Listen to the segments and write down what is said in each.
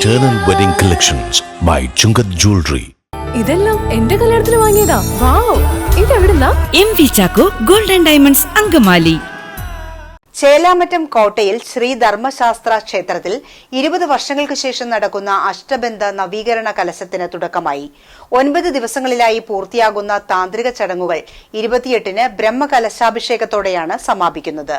Eternal Wedding Collections by Chungath Jewelry. ഇതെല്ലാം എന്റെ കല്യാണത്തിന് വാങ്ങിയതാ. Wow ഇതെവിടുന്നാ? M V Chacko golden diamonds Angamaly. Chelamattam കോട്ടയിൽ ശ്രീ ധർമ്മശാസ്ത്ര ക്ഷേത്രത്തിൽ ഇരുപത് വർഷങ്ങൾക്ക് ശേഷം നടക്കുന്ന അഷ്ടബന്ധ നവീകരണ കലശത്തിന് തുടക്കമായി. ഒൻപത് ദിവസങ്ങളിലായി പൂർത്തിയാകുന്ന താന്ത്രിക ചടങ്ങുകൾ ഇരുപത്തിയെട്ടിന് ബ്രഹ്മകലശാഭിഷേകത്തോടെയാണ് സമാപിക്കുന്നത്.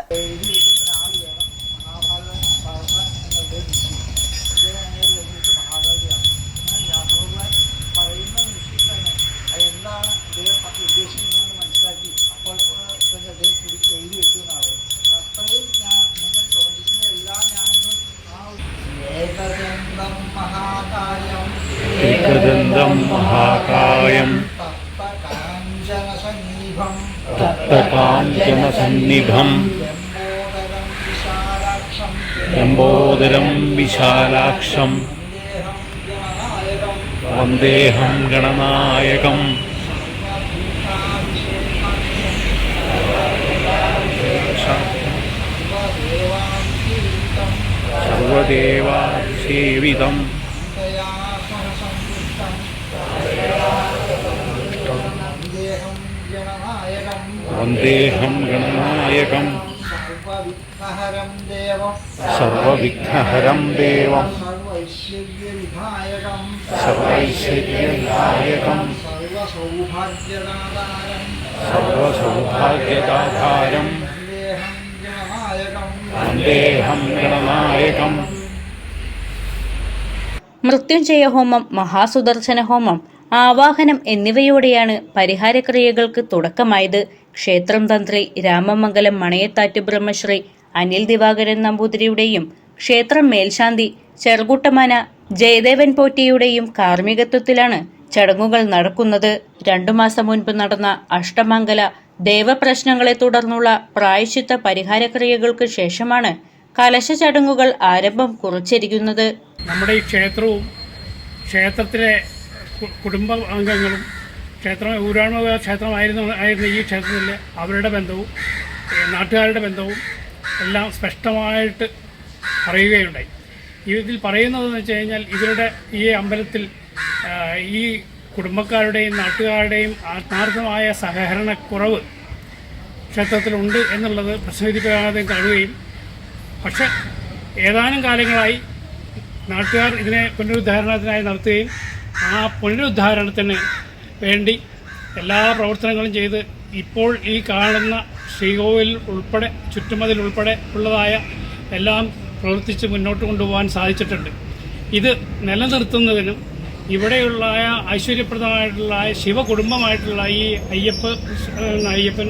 पाकायम् तप्तकाञ्चनसन्निभम् लम्बोदरं विशालाक्षम् वन्देऽहं गणनायकम् सर्वदेवासेवितम् വന്ദേഹം ഗണനായകം. സർവവിഘ്നഹരം ദേവം. സർവൈശ്വര്യവിധായകം. സർവസൗഭാഗ്യദാധാരം വന്ദേഹം ഗണനായകം. മൃത്യുഞ്ജയ ഹോമം മഹാസുദർശന ഹോമം ആവാഹനം എന്നിവയോടെയാണ് പരിഹാരക്രിയകൾക്ക് തുടക്കമായത്. ക്ഷേത്രം തന്ത്രി രാമമംഗലം മണയത്താറ്റ് ബ്രഹ്മശ്രീ അനിൽ ദിവാകരൻ നമ്പൂതിരിയുടെയും ക്ഷേത്രം മേൽശാന്തി ചെറുകുട്ടമന ജയദേവൻ പോറ്റിയുടെയും കാർമ്മികത്വത്തിലാണ് ചടങ്ങുകൾ നടക്കുന്നത്. രണ്ടു മാസം മുൻപ് നടന്ന അഷ്ടമംഗല ദേവപ്രശ്നങ്ങളെ തുടർന്നുള്ള പ്രായശ്ചിത്ത പരിഹാരക്രിയകൾക്ക് ശേഷമാണ് കലശ ചടങ്ങുകൾ ആരംഭം കുറിച്ചിരിക്കുന്നത്. നമ്മുടെ ഈ ക്ഷേത്രവും ക്ഷേത്രത്തിലെ കുടുംബ അംഗങ്ങളും ക്ഷേത്രം ഊരാണ ക്ഷേത്രമായിരുന്നു ആയിരുന്ന ഈ ക്ഷേത്രത്തിൽ അവരുടെ ബന്ധവും നാട്ടുകാരുടെ ബന്ധവും എല്ലാം സ്പഷ്ടമായിട്ട് പറയുകയുണ്ടായി. ഇതിൽ പറയുന്നതെന്ന് വെച്ച് കഴിഞ്ഞാൽ ഇവരുടെ ഈ അമ്പലത്തിൽ ഈ കുടുംബക്കാരുടെയും നാട്ടുകാരുടെയും ആത്മാർത്ഥമായ സഹകരണക്കുറവ് ക്ഷേത്രത്തിലുണ്ട് എന്നുള്ളത് പ്രസംഗിപ്പിക്കാതെ കാണുകയും പക്ഷെ ഏതാനും കാലങ്ങളായി നാട്ടുകാർ ഇതിനെ പുനരുദ്ധാരണത്തിനായി നടത്തുകയും ആ പുനരുദ്ധാരണത്തിന് വേണ്ടി എല്ലാ പ്രവർത്തനങ്ങളും ചെയ്ത് ഇപ്പോൾ ഈ കാണുന്ന ശ്രീകോവിൽ ഉൾപ്പെടെ ചുറ്റുമതിൽ ഉൾപ്പെടെ ഉള്ളതായ എല്ലാം പ്രവർത്തിച്ച് മുന്നോട്ട് കൊണ്ടുപോകാൻ സാധിച്ചിട്ടുണ്ട്. ഇത് നിലനിർത്തുന്നതിനും ഇവിടെയുള്ള ഐശ്വര്യപ്രദമായിട്ടുള്ള ശിവകുടുംബമായിട്ടുള്ള ഈ അയ്യപ്പ അയ്യപ്പൻ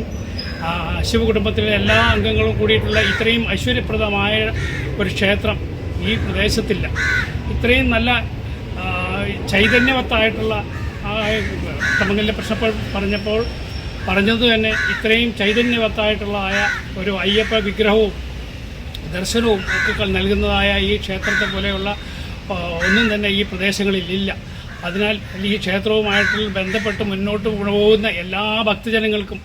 ശിവകുടുംബത്തിലെ എല്ലാ അംഗങ്ങളും കൂടിയിട്ടുള്ള ഇത്രയും ഐശ്വര്യപ്രദമായ ഒരു ക്ഷേത്രം ഈ പ്രദേശത്തില്ല. ഇത്രയും നല്ല ചൈതന്യവത്തായിട്ടുള്ള തമംഗലിന്റെ പ്രശ്നപ്പോൾ പറഞ്ഞപ്പോൾ പറഞ്ഞത് തന്നെ ഇത്രയും ചൈതന്യവത്തായിട്ടുള്ള ആയ ഒരു അയ്യപ്പ വിഗ്രഹവും ദർശനവും ഒക്കെ നൽകുന്നതായ ഈ ക്ഷേത്രത്തെ പോലെയുള്ള ഒന്നും തന്നെ ഈ പ്രദേശങ്ങളിൽ ഇല്ല. അതിനാൽ ഈ ക്ഷേത്രവുമായിട്ട് ബന്ധപ്പെട്ട് മുന്നോട്ട് പോകുന്ന എല്ലാ ഭക്തജനങ്ങൾക്കും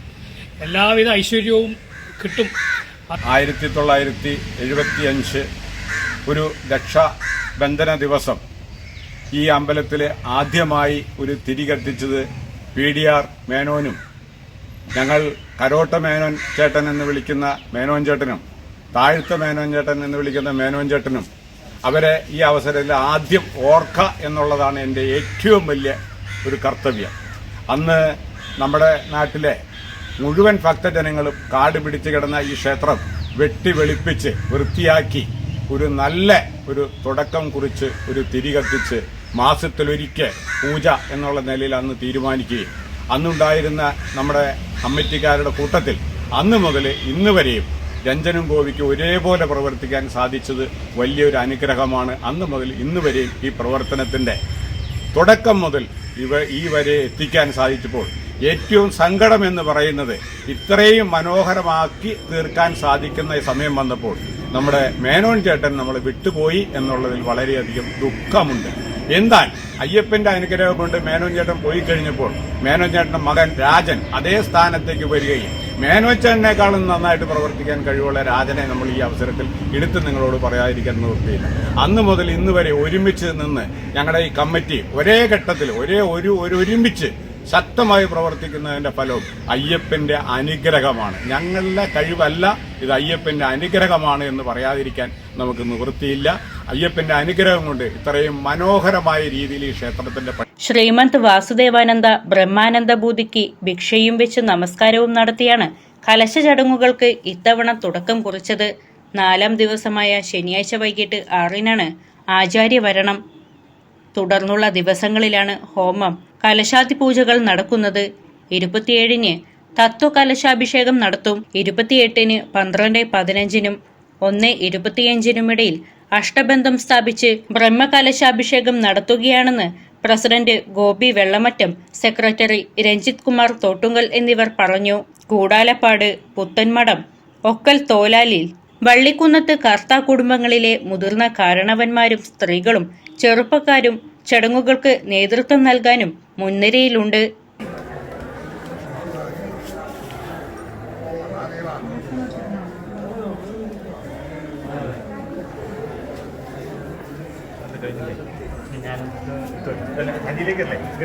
എല്ലാവിധ ഐശ്വര്യവും കിട്ടും. ആയിരത്തി തൊള്ളായിരത്തി എഴുപത്തി അഞ്ച് ഒരു രക്ഷാബന്ധന ദിവസം ഈ അമ്പലത്തിൽ ആദ്യമായി ഒരു തിരി കത്തിച്ചത് പി ഡി ആർ മേനോനും ഞങ്ങൾ കരോട്ട മേനോൻ ചേട്ടൻ എന്ന് വിളിക്കുന്ന മേനോൻ ചേട്ടനും താഴ്ത്ത മേനോൻ ചേട്ടൻ എന്ന് വിളിക്കുന്ന മേനോൻ ചേട്ടനും അവരെ ഈ അവസരത്തിൽ ആദ്യം ഓർക്ക എന്നുള്ളതാണ് എന്റെ ഏറ്റവും വലിയ ഒരു കർത്തവ്യം. അന്ന് നമ്മുടെ നാട്ടിലെ മുഴുവൻ ഭക്തജനങ്ങളും കാട് പിടിച്ചു കിടന്ന ഈ ക്ഷേത്രം വെട്ടി വെളുപ്പിച്ച് വൃത്തിയാക്കി ഒരു നല്ല ഒരു തുടക്കം കുറിച്ച് ഒരു തിരി കത്തിച്ച് മാസത്തിലൊരിക്കൽ പൂജ എന്നുള്ള നിലയിൽ അന്ന് തീരുമാനിക്കുകയും അന്നുണ്ടായിരുന്ന നമ്മുടെ കമ്മിറ്റിക്കാരുടെ കൂട്ടത്തിൽ അന്ന് മുതൽ ഇന്ന് വരെയും രഞ്ജനും ഗോപിക്ക് ഒരേപോലെ പ്രവർത്തിക്കാൻ സാധിച്ചത് വലിയൊരു അനുഗ്രഹമാണ്. അന്ന് മുതൽ ഇന്ന് വരെയും ഈ പ്രവർത്തനത്തിന്റെ തുടക്കം മുതൽ ഇവ ഈ വരെ എത്തിക്കാൻ സാധിച്ചപ്പോൾ ഏറ്റവും സങ്കടം എന്ന് പറയുന്നത് ഇത്രയും മനോഹരമാക്കി തീർക്കാൻ സാധിക്കുന്ന സമയം വന്നപ്പോൾ നമ്മുടെ മേനോൻ ചേട്ടൻ നമ്മൾ വിട്ടുപോയി എന്നുള്ളതിൽ വളരെയധികം ദുഃഖമുണ്ട്. എന്നാൽ അയ്യപ്പന്റെ അനുഗ്രഹം കൊണ്ട് മേനോൻ ചേട്ടൻ പോയി കഴിഞ്ഞപ്പോൾ മേനോൻ മകൻ രാജൻ അതേ സ്ഥാനത്തേക്ക് വരികയും മേനോച്ചേട്ടനേക്കാളും നന്നായിട്ട് പ്രവർത്തിക്കാൻ കഴിവുള്ള രാജനെ നമ്മൾ ഈ അവസരത്തിൽ എടുത്ത് നിങ്ങളോട് പറയാതിരിക്കാൻ നിർത്തിയില്ല അന്ന് മുതൽ ഇന്ന് വരെ ഒരുമിച്ച് നിന്ന് ഞങ്ങളുടെ ഈ കമ്മിറ്റി ഒരേ ഘട്ടത്തിൽ ഒരു ഒരു ഒരുമിച്ച് ശക്തമായി പ്രവർത്തിക്കുന്നതിന്റെ ഫലവും അയ്യപ്പന്റെ അനുഗ്രഹമാണ്. ഞങ്ങളുടെ കഴിവല്ല ഇത് അയ്യപ്പന്റെ അനുഗ്രഹമാണ് എന്ന് പറയാതിരിക്കാൻ നമുക്ക് നിവൃത്തിയില്ല. അയ്യപ്പന്റെ അനുഗ്രഹം കൊണ്ട് ഇത്രയും മനോഹരമായ രീതിയിൽ ഈ ക്ഷേത്രത്തിന്റെ ശ്രീമന്ത് വാസുദേവാനന്ദ ബ്രഹ്മാനന്ദ ബൂതിക്ക് ഭിക്ഷയും വെച്ച് നമസ്കാരവും നടത്തിയാണ് കലശ ചടങ്ങുകൾക്ക് ഇത്തവണ തുടക്കം കുറിച്ചത്. നാലാം ദിവസമായ ശനിയാഴ്ച വൈകിട്ട് ആറിനാണ് ആചാര്യവരണം. തുടർന്നുള്ള ദിവസങ്ങളിലാണ് ഹോമം. കലശാതി പൂജകൾ നടക്കുന്നത്. ഇരുപത്തിയേഴിന് തത്വകലശാഭിഷേകം നടത്തും. ഇരുപത്തിയെട്ടിന് പന്ത്രണ്ട് പതിനഞ്ചിനും ഒന്ന് ഇരുപത്തിയഞ്ചിനുമിടയിൽ അഷ്ടബന്ധം സ്ഥാപിച്ച് ബ്രഹ്മകലശാഭിഷേകം നടത്തുകയാണെന്ന് പ്രസിഡന്റ് ഗോപി വെള്ളമറ്റം സെക്രട്ടറി രഞ്ജിത് കുമാർ തോട്ടുങ്കൽ എന്നിവർ പറഞ്ഞു. കൂടാലപ്പാട് പുത്തൻമടം ഒക്കൽ തോലാലിൽ വള്ളിക്കുന്നത്ത് കർത്ത കുടുംബങ്ങളിലെ മുതിർന്ന കാരണവന്മാരും സ്ത്രീകളും ചെറുപ്പക്കാരും ചടങ്ങുകൾക്ക് നേതൃത്വം നൽകാനും മുൻനിരയിലുണ്ട്. അതിലേക്കല്ലേ ഇങ്ങോട്ട്